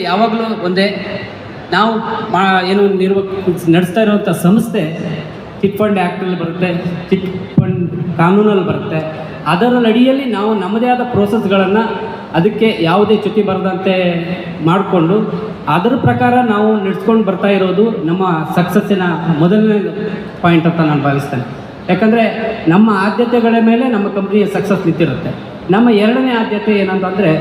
ಯಾವಾಗಲೂ ಒಂದೇ ನಾವು ಮಾ ಏನು ನಿರ್ವ ನಡೆಸ್ತಾ ಇರುವಂಥ ಸಂಸ್ಥೆ ಚಿಟ್ ಫಂಡ್ ಆ್ಯಕ್ಟಲ್ಲಿ ಬರುತ್ತೆ, ಚಿಟ್ ಫಂಡ್ ಕಾನೂನಲ್ಲಿ ಬರುತ್ತೆ. ಅದರ ಅಡಿಯಲ್ಲಿ ನಾವು ನಮ್ಮದೇ ಆದ ಪ್ರೋಸೆಸ್ಗಳನ್ನು ಅದಕ್ಕೆ ಯಾವುದೇ ಚ್ಯುತಿ ಬರದಂತೆ ಮಾಡಿಕೊಂಡು ಅದರ ಪ್ರಕಾರ ನಾವು ನಡೆಸ್ಕೊಂಡು ಬರ್ತಾ ಇರೋದು ನಮ್ಮ ಸಕ್ಸಸ್ಸಿನ ಮೊದಲನೇ ಪಾಯಿಂಟ್ ಅಂತ ನಾನು ಭಾವಿಸ್ತೇನೆ. ಯಾಕಂದರೆ ನಮ್ಮ ಆದ್ಯತೆಗಳ ಮೇಲೆ ನಮ್ಮ ಕಂಪ್ನಿಯ ಸಕ್ಸಸ್ ನಿಂತಿರುತ್ತೆ. ನಮ್ಮ ಎರಡನೇ ಆದ್ಯತೆ ಏನಂತಂದರೆ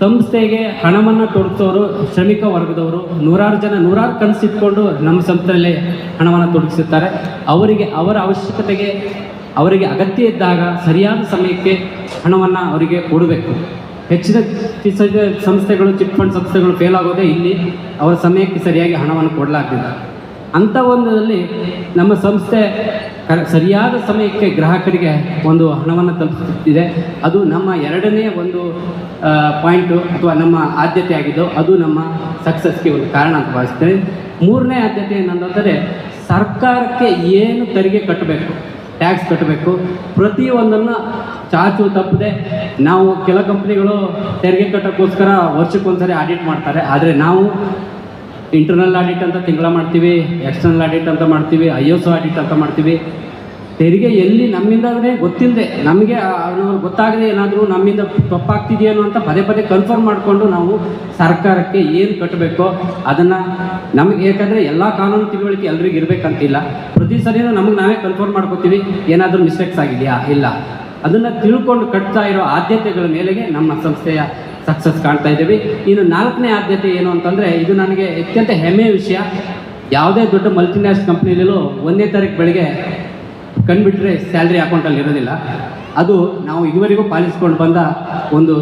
ಸಂಸ್ಥೆಗೆ ಹಣವನ್ನು ತೊಡಗಿಸೋರು ಶ್ರಮಿಕ ವರ್ಗದವರು, ನೂರಾರು ಜನ, ನೂರಾರು ಕನಸಿಟ್ಕೊಂಡು ನಮ್ಮ ಸಂಸ್ಥೆಯಲ್ಲಿ ಹಣವನ್ನು ತೊಡಗಿಸುತ್ತಾರೆ. ಅವರಿಗೆ, ಅವರ ಅವಶ್ಯಕತೆಗೆ, ಅವರಿಗೆ ಅಗತ್ಯ ಇದ್ದಾಗ ಸರಿಯಾದ ಸಮಯಕ್ಕೆ ಹಣವನ್ನು ಅವರಿಗೆ ಕೊಡಬೇಕು. ಹೆಚ್ಚಿನ ಸಂಸ್ಥೆಗಳು, ಚಿಟ್ ಫಂಡ್ ಸಂಸ್ಥೆಗಳು ಫೇಲ್ ಆಗೋದೇ ಇಲ್ಲಿ ಅವರ ಸಮಯಕ್ಕೆ ಸರಿಯಾಗಿ ಹಣವನ್ನು ಕೊಡಲಾಗ್ತಿಲ್ಲ ಅಂಥ ಒಂದರಲ್ಲಿ ನಮ್ಮ ಸಂಸ್ಥೆ ಸರಿಯಾದ ಸಮಯಕ್ಕೆ ಗ್ರಾಹಕರಿಗೆ ಒಂದು ಹಣವನ್ನು ತಲುಪಿಸುತ್ತಿದೆ. ಅದು ನಮ್ಮ ಎರಡನೇ ಒಂದು ಪಾಯಿಂಟು ಅಥವಾ ನಮ್ಮ ಆದ್ಯತೆ ಆಗಿದ್ದು ಅದು ನಮ್ಮ ಸಕ್ಸಸ್ಗೆ ಒಂದು ಕಾರಣ ಅಂತ ಭಾವಿಸ್ತೇನೆ. ಮೂರನೇ ಆದ್ಯತೆ ಏನಂತಂದರೆ ಸರ್ಕಾರಕ್ಕೆ ಏನು ತೆರಿಗೆ ಕಟ್ಟಬೇಕು, ಟ್ಯಾಕ್ಸ್ ಕಟ್ಟಬೇಕು, ಪ್ರತಿಯೊಂದನ್ನು ಚಾಚು ತಪ್ಪದೆ ನಾವು ಕೆಲ ಕಂಪ್ನಿಗಳು ತೆರಿಗೆ ಕಟ್ಟೋಕ್ಕೋಸ್ಕರ ವರ್ಷಕ್ಕೊಂದ್ಸರಿ ಆಡಿಟ್ ಮಾಡ್ತಾರೆ. ಆದರೆ ನಾವು ಇಂಟರ್ನಲ್ ಆಡಿಟ್ ಅಂತ ತಿಂಗಳ ಮಾಡ್ತೀವಿ ಎಕ್ಸ್ಟರ್ನಲ್ ಆಡಿಟ್ ಅಂತ ಮಾಡ್ತೀವಿ ಐ ಎಸ್ ಆಡಿಟ್ ಅಂತ ಮಾಡ್ತೀವಿ. ತೆರಿಗೆ ಎಲ್ಲಿ ನಮ್ಮಿಂದಲೇ ಗೊತ್ತಿಲ್ಲದೆ ನಮಗೆ ಗೊತ್ತಾಗದೆ ಏನಾದರೂ ನಮ್ಮಿಂದ ತಪ್ಪಾಗ್ತಿದೆಯೇನೋ ಅಂತ ಪದೇ ಪದೇ ಕನ್ಫರ್ಮ್ ಮಾಡಿಕೊಂಡು ನಾವು ಸರ್ಕಾರಕ್ಕೆ ಏನು ಕಟ್ಟಬೇಕೋ ಅದನ್ನು ನಮಗೆ, ಯಾಕಂದರೆ ಎಲ್ಲ ಕಾನೂನು ತಿಳುವಳಿಕೆ ಎಲ್ರಿಗೂ ಇರಬೇಕಂತಿಲ್ಲ. ಪ್ರತಿ ಸರಿಯೂ ನಮಗೆ ನಾವೇ ಕನ್ಫರ್ಮ್ ಮಾಡ್ಕೋತೀವಿ. ಏನಾದರೂ ಮಿಸ್ಟೇಕ್ಸ್ ಆಗಿದೆಯಾ? ಇಲ್ಲ. ಅದನ್ನು ತಿಳ್ಕೊಂಡು ಕಟ್ತಾ ಇರೋ ಆದ್ಯತೆಗಳ ಮೇಲೆಗೆ ನಮ್ಮ ಸಂಸ್ಥೆಯ ಸಕ್ಸಸ್ ಕಾಣ್ತಾ ಇದ್ದೀವಿ. ಇನ್ನು ನಾಲ್ಕನೇ ಆದ್ಯತೆ ಏನು ಅಂತಂದರೆ, ಇದು ನನಗೆ ಅತ್ಯಂತ ಹೆಮ್ಮೆಯ ವಿಷಯ. ಯಾವುದೇ ದೊಡ್ಡ ಮಲ್ಟಿನ್ಯಾಷನಲ್ ಕಂಪ್ನಿಲಿಲ್ಲೂ ಒಂದನೇ ತಾರೀಕು ಬೆಳಗ್ಗೆ ಕಂಡುಬಿಟ್ರೆ ಸ್ಯಾಲ್ರಿ ಅಕೌಂಟಲ್ಲಿ ಇರೋದಿಲ್ಲ. ಅದು ನಾವು ಇದುವರೆಗೂ ಪಾಲಿಸ್ಕೊಂಡು ಬಂದ ಒಂದು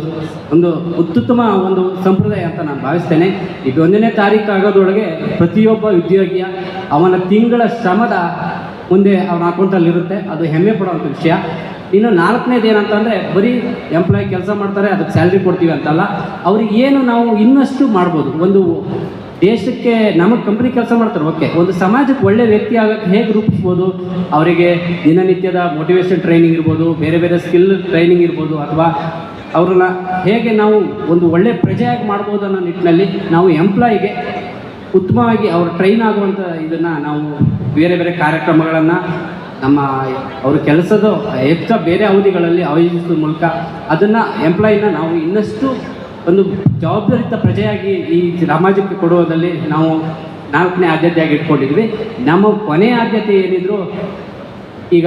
ಒಂದು ಅತ್ಯುತ್ತಮ ಒಂದು ಸಂಪ್ರದಾಯ ಅಂತ ನಾನು ಭಾವಿಸ್ತೇನೆ. ಇದು ಒಂದನೇ ತಾರೀಕು ಆಗೋದ್ರೊಳಗೆ ಪ್ರತಿಯೊಬ್ಬ ಉದ್ಯೋಗಿಯ ಅವನ ತಿಂಗಳ ಶ್ರಮದ ಮುಂದೆ ಅವನ ಅಕೌಂಟಲ್ಲಿರುತ್ತೆ ಅದು ಹೆಮ್ಮೆ ಪಡುವಂಥ ವಿಷಯ. ಇನ್ನು ನಾಲ್ಕನೇದು ಏನಂತಂದರೆ ಬರೀ ಎಂಪ್ಲಾಯ್ ಕೆಲಸ ಮಾಡ್ತಾರೆ, ಅದಕ್ಕೆ ಸ್ಯಾಲ್ರಿ ಕೊಡ್ತೀವಿ ಅಂತಲ್ಲ. ಅವ್ರಿಗೆ ಏನು ನಾವು ಇನ್ನಷ್ಟು ಮಾಡ್ಬೋದು? ಒಂದು ದೇಶಕ್ಕೆ, ನಮಗೆ ಕಂಪ್ನಿ ಕೆಲಸ ಮಾಡ್ತಾರೆ, ಓಕೆ. ಒಂದು ಸಮಾಜಕ್ಕೆ ಒಳ್ಳೆ ವ್ಯಕ್ತಿ ಆಗೋಕ್ಕೆ ಹೇಗೆ ರೂಪಿಸ್ಬೋದು? ಅವರಿಗೆ ದಿನನಿತ್ಯದ ಮೋಟಿವೇಶನ್ ಟ್ರೈನಿಂಗ್ ಇರ್ಬೋದು, ಬೇರೆ ಬೇರೆ ಸ್ಕಿಲ್ ಟ್ರೈನಿಂಗ್ ಇರ್ಬೋದು, ಅಥವಾ ಅವ್ರನ್ನ ಹೇಗೆ ನಾವು ಒಂದು ಒಳ್ಳೆ ಪ್ರಜೆಯಾಗಿ ಮಾಡ್ಬೋದು ಅನ್ನೋ ನಿಟ್ಟಿನಲ್ಲಿ ನಾವು ಎಂಪ್ಲಾಯಿಗೆ ಉತ್ತಮವಾಗಿ ಅವ್ರು ಟ್ರೈನ್ ಆಗುವಂಥ ಇದನ್ನು ನಾವು ಬೇರೆ ಬೇರೆ ಕಾರ್ಯಕ್ರಮಗಳನ್ನು ನಮ್ಮ ಅವ್ರ ಕೆಲಸದ ಹೆಚ್ಚ ಬೇರೆ ಅವಧಿಗಳಲ್ಲಿ ಆಯೋಜಿಸುವ ಮೂಲಕ ಅದನ್ನು ಎಂಪ್ಲಾಯಿನ ನಾವು ಇನ್ನಷ್ಟು ಒಂದು ಜವಾಬ್ದಾರಿತ ಪ್ರಜೆಯಾಗಿ ಈ ಸಮಾಜಕ್ಕೆ ಕೊಡುವುದರಲ್ಲಿ ನಾವು ನಾಲ್ಕನೇ ಆದ್ಯತೆಯಾಗಿ ಇಟ್ಕೊಂಡಿದ್ವಿ. ನಮ್ಮ ಕೊನೆಯ ಆದ್ಯತೆ ಏನಿದ್ರು ಈಗ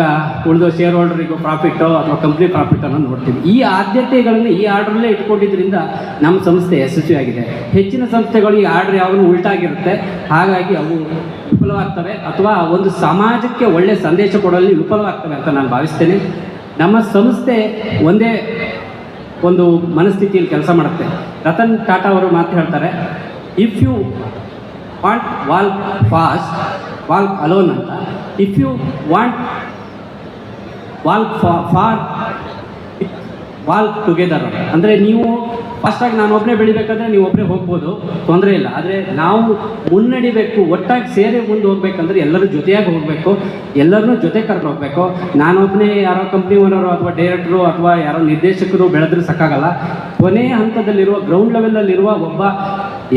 ಉಳಿದ ಶೇರ್ ಹೋಲ್ಡರಿಗೂ ಪ್ರಾಫಿಟ್ಟೋ ಅಥವಾ ಕಂಪ್ನಿ ಪ್ರಾಫಿಟನ್ನು ನೋಡ್ತೀವಿ. ಈ ಆದ್ಯತೆಗಳನ್ನು ಈ ಆರ್ಡ್ರಲ್ಲೇ ಇಟ್ಕೊಂಡಿದ್ದರಿಂದ ನಮ್ಮ ಸಂಸ್ಥೆ ಯಶಸ್ವಿಯಾಗಿದೆ. ಹೆಚ್ಚಿನ ಸಂಸ್ಥೆಗಳು ಈ ಆರ್ಡ್ರ್ ಯಾವಾಗಲೂ ಉಲ್ಟಾಗಿರುತ್ತೆ. ಹಾಗಾಗಿ ಅವು ವಿಫಲವಾಗ್ತವೆ ಅಥವಾ ಒಂದು ಸಮಾಜಕ್ಕೆ ಒಳ್ಳೆ ಸಂದೇಶ ಕೊಡೋಲ್ಲಿ ವಿಫಲವಾಗ್ತವೆ ಅಂತ ನಾನು ಭಾವಿಸ್ತೇನೆ. ನಮ್ಮ ಸಂಸ್ಥೆ ಒಂದೇ ಒಂದು ಮನಸ್ಥಿತಿಯಲ್ಲಿ ಕೆಲಸ ಮಾಡುತ್ತೆ. ರತನ್ ಟಾಟಾ ಅವರು ಮಾತು ಹೇಳ್ತಾರೆ if you want walk fast walk alone ಅಂತ. If you want walk far walk together ಅಂದರೆ ನೀವು ಫಸ್ಟಾಗಿ ನಾನು ಒಬ್ಬನೇ ಬೆಳಿಬೇಕಾದ್ರೆ ನೀವು ಒಬ್ಬರೇ ಹೋಗ್ಬೋದು, ತೊಂದರೆ ಇಲ್ಲ. ಆದರೆ ನಾವು ಮುನ್ನಡಿಬೇಕು, ಒಟ್ಟಾಗಿ ಸೇರಿ ಮುಂದೆ ಹೋಗ್ಬೇಕಂದ್ರೆ ಎಲ್ಲರೂ ಜೊತೆಯಾಗಿ ಹೋಗಬೇಕು, ಎಲ್ಲರನ್ನೂ ಜೊತೆ ಕರ್ಕೊಂಡು ಹೋಗಬೇಕು. ನಾನೊಬ್ಬನೇ ಯಾರೋ ಕಂಪ್ನಿ ಓನರು ಅಥವಾ ಡೈರೆಕ್ಟ್ರು ಅಥವಾ ಯಾರೋ ನಿರ್ದೇಶಕರು ಬೆಳೆದ್ರೆ ಸಾಕಾಗಲ್ಲ. ಕೊನೆಯ ಹಂತದಲ್ಲಿರುವ ಗ್ರೌಂಡ್ ಲೆವೆಲಲ್ಲಿರುವ ಒಬ್ಬ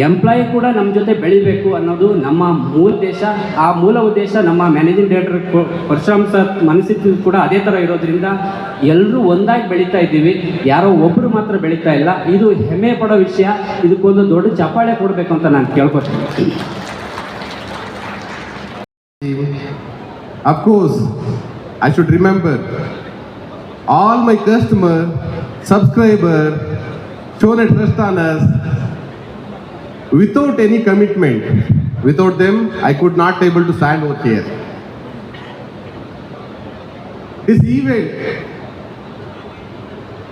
ಎಂಪ್ಲಾಯಿ ಕೂಡ ನಮ್ಮ ಜೊತೆ ಬೆಳಿಬೇಕು ಅನ್ನೋದು ನಮ್ಮ ಮೂಲ ಉದ್ದೇಶ ಆ ಮೂಲ ಉದ್ದೇಶ ನಮ್ಮ ಮ್ಯಾನೇಜಿಂಗ್ ಡೈರೆಕ್ಟರ್ ಪರಶುರಾಮ್ ಸರ್ ಮನಸ್ಥಿತಿ ಕೂಡ ಅದೇ ಥರ ಇರೋದ್ರಿಂದ ಎಲ್ಲರೂ ಒಂದಾಗಿ ಬೆಳೀತಾ ಇದ್ದೀವಿ. ಯಾರೋ ಒಬ್ಬರು ಮಾತ್ರ ಬೆಳೀತಾ ಇಲ್ಲ. ಇದು ಹೆಮ್ಮೆ ಪಡೋ ವಿಷಯ. ಇದಕ್ಕೊಂದು ದೊಡ್ಡ ಚಪ್ಪಾಳೆ ಕೊಡಬೇಕು ಅಂತ ನಾನು ಕೇಳ್ಕೊತೀನಿ. Of course I should remember all my customer subscriber subscriber, shown without any commitment. Without them, I could not able to stand over here. This event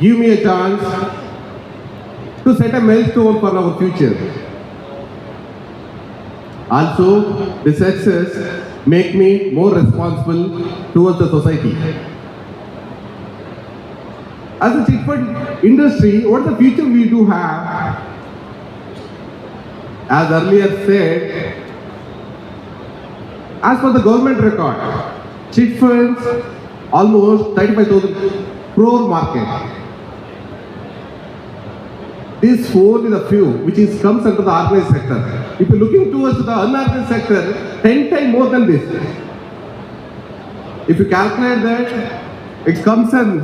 give me a chance to set a milestone for our future. Also, the success make me more responsible towards the society. As a fund industry, what the future we do have? As earlier said, as per the government record, chit funds almost 35,000 crore market. This is a few which is comes under the organized sector. If you're looking towards the unorganized sector, 10 times more than this. If you calculate that, it comes in